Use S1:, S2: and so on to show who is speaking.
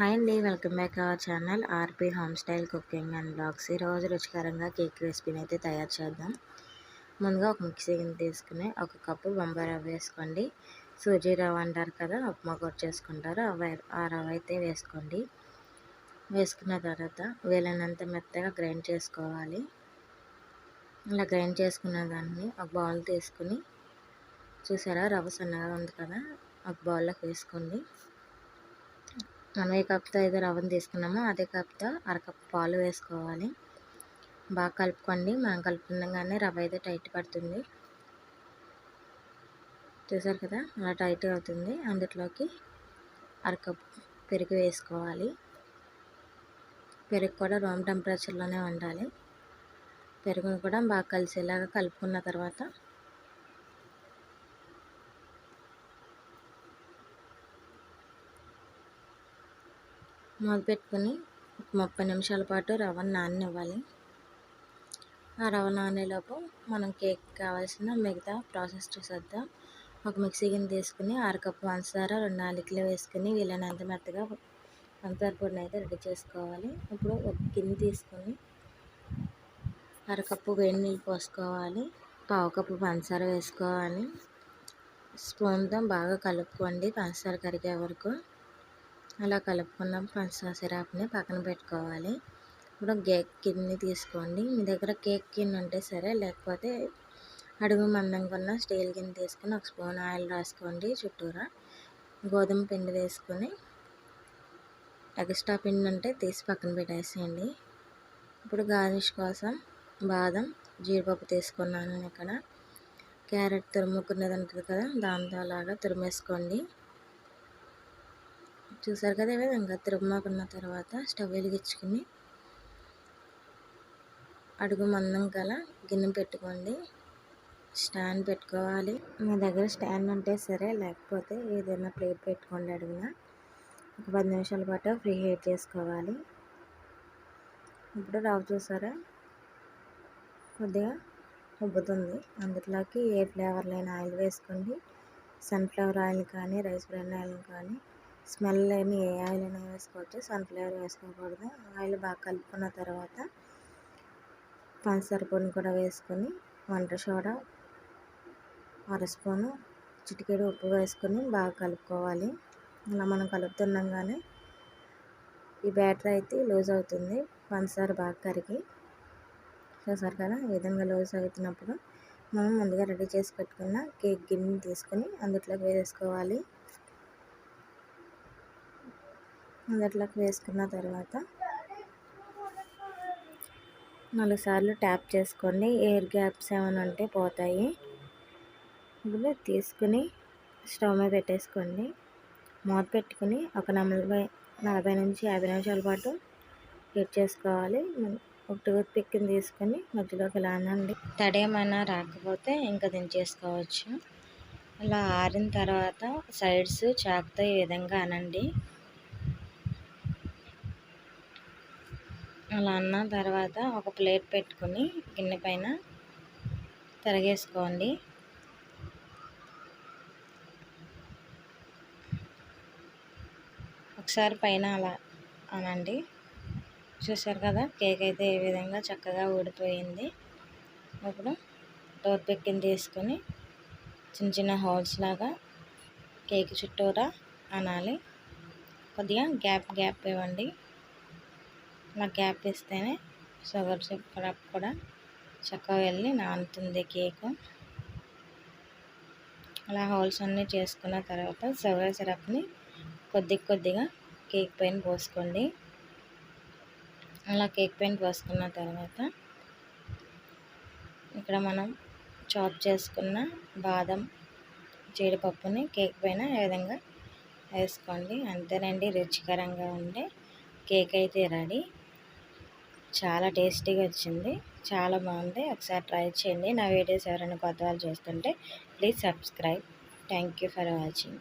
S1: Hi అండి welcome back our channel RP home style cooking and blogs. ఈరోజు రుచికరంగా cake రెసిపీని అయితే తయారు చేద్దాం. ముందుగా ఒక మిక్సీ గిన్నె తీసుకుని ఒక కప్పు బొంబాయి రవ్వ వేసుకోండి. సూజీ రవ్వ అంటారు కదా ఉప్మా కూడా చేసుకుంటారు. ఆ రవ్వ అయితే వేసుకోండి. వేసుకున్న తర్వాత వీలైనంత మెత్తగా గ్రైండ్ చేసుకోవాలి. ఇలా గ్రైండ్ చేసుకున్న దాన్ని ఒక బౌల్ తీసుకుని చూసారా రవ్వ సన్నగా ఉంది కదా ఒక బౌల్లోకి వేసుకోండి. మనం ఏ కప్తో అయితే రవ్వను తీసుకున్నామో. అదే కప్తో అరకప్పు పాలు వేసుకోవాలి. బాగా కలుపుకోండి. మనం కలుపుకుండగానే రవ్వ అయితే టైట్ పడుతుంది. చూసారు కదా? అలా టైట్ అవుతుంది. అందులోకి అరకప్పు పెరుగు వేసుకోవాలి. పెరుగు కూడా రూమ్ టెంపరేచర్లోనే ఉండాలి. పెరుగును కూడా బాగా కలిసేలాగా కలుపుకున్న తర్వాత పెట్టుకుని ఒక ముప్పై నిమిషాల పాటు రవ్వను నాననివ్వాలి. ఆ రవ్వ నానేలోపు మనం కేక్ కావాల్సిన మిగతా ప్రాసెస్ చూసేద్దాం. ఒక మిక్సీ గిన్నె తీసుకుని అరకప్పు పంచదార రెండు నాలుగులు వేసుకుని వీలైనంత మెత్తగా పంచదార పొడిని అయితే రెడీ చేసుకోవాలి. ఇప్పుడు ఒక గిన్నె తీసుకొని అరకప్పు వేడి నీళ్ళు పోసుకోవాలి. పావు కప్పు పంచదార వేసుకోవాలి. స్పూన్తో బాగా కలుపుకోండి పంచదార కరిగే వరకు. అలా కలుపుకున్న పంచదార సిరాప్ని పక్కన పెట్టుకోవాలి. ఇప్పుడు కేక్ కిన్ని తీసుకోండి. మీ దగ్గర కేక్ కిన్ ఉంటే సరే లేకపోతే అడుగు మందంగా ఉన్న స్టీల్ గిన్నె తీసుకొని ఒక స్పూన్ ఆయిల్ రాసుకోండి చుట్టూరా. గోధుమ పిండి వేసుకొని ఎక్స్ట్రా పిండి ఉంటే తీసి పక్కన పెట్టేసేయండి. ఇప్పుడు గార్నిష్ కోసం బాదం జీడిపప్పు తీసుకున్నాను ఇక్కడ. క్యారెట్ తురుముకునేది ఉంటుంది కదా దాంతో అలాగా తురిమేసుకోండి. చూసారు కదా ఈ విధంగా తిరుమకున్న తర్వాత స్టవ్ వెలిగించుకుని అడుగు మందం గల గిన్నె పెట్టుకోండి. స్టాండ్ పెట్టుకోవాలి. మీ దగ్గర స్టాండ్ ఉంటే సరే లేకపోతే ఏదైనా ప్లేట్ పెట్టుకోండి అడుగున. ఒక పది నిమిషాల పాటు ఫ్రీ హీట్ చేసుకోవాలి. ఇప్పుడు రవ్వ చూసారా? కొద్దిగా ఉబ్బుతుంది. అందులోకి ఏ ఫ్లేవర్ లేని ఆయిల్ వేసుకోండి. సన్ఫ్లవర్ ఆయిల్ కానీ రైస్ బ్రాన్ ఆయిల్ కానీ స్మెల్ లేని ఏ ఆయిల్ అయినా వేసుకోవచ్చు. సన్ఫ్లవర్ వేసుకోకూడదు. ఆయిల్ బాగా కలుపుకున్న తర్వాత పంచదార పొడిని కూడా వేసుకొని వంట సోడా అర స్పూను చిటికెడు ఉప్పు వేసుకొని బాగా కలుపుకోవాలి. అలా మనం కలుపుతుండగానే ఈ బ్యాటర్ అయితే లూజ్ అవుతుంది. పంచదార బాగా కరిగి చూసారు కదా ఈ విధంగా లూజ్ అవుతున్నప్పుడు మనం ముందుగా రెడీ చేసి పెట్టుకున్న కేక్ గిన్నె తీసుకొని అందులోకి వేసుకోవాలి మొదట్లోకి వేసుకున్న తర్వాత నాలుగు సార్లు ట్యాప్ చేసుకోండి. ఎయిర్ గ్యాప్స్ ఏమైనా ఉంటే పోతాయి. ఇప్పుడు తీసుకుని స్టవ్ మీద పెట్టేసుకోండి. మూత పెట్టుకుని ఒక నలభై నలభై నుంచి యాభై నిమిషాల పాటు హీట్ చేసుకోవాలి. ఒక టూత్ పిక్ని తీసుకొని మధ్యలోకి ఇలా అనండి తడి ఏమైనా రాకపోతే ఇంకా దించేసుకోవచ్చు. అలా ఆరిన తర్వాత సైడ్స్ చాక్తో ఈ విధంగా అనండి. అలా అన్న తర్వాత ఒక ప్లేట్ పెట్టుకొని గిన్నె పైన తరిగేసుకోండి. ఒకసారి పైన అలా అనండి. చూసారు కదా కేక్ అయితే ఏ విధంగా చక్కగా ఊడిపోయింది. ఇప్పుడు టోత్ పిక్కిని తీసుకొని చిన్న చిన్న హోల్స్ లాగా కేక్ చుట్టూరా అనాలి. కొద్దిగా గ్యాప్ గ్యాప్ ఇవ్వండి. అలా గ్యాప్ ఇస్తేనే షుగర్ సిరప్ కూడా చక్కగా వెళ్ళి నానుతుంది కేకు. అలా హోల్స్ అన్నీ చేసుకున్న తర్వాత షుగర్ సిరప్ని కొద్ది కొద్దిగా కేక్ పైన పోసుకోండి. అలా కేక్ పైన పోసుకున్న తర్వాత ఇక్కడ మనం చాప్ చేసుకున్న బాదం జీడిపప్పుని కేక్ పైన ఏ విధంగా వేసుకోండి. అంతేనండి రుచికరంగా ఉండే కేక్ అయితే రెడీ. చాలా టేస్టీగా వచ్చింది. చాలా బాగుంది. ఒకసారి ట్రై చేయండి. నా వీడియోస్ ఎవరైనా కొత్త వాళ్ళు చూస్తుంటే please subscribe. Thank you for watching.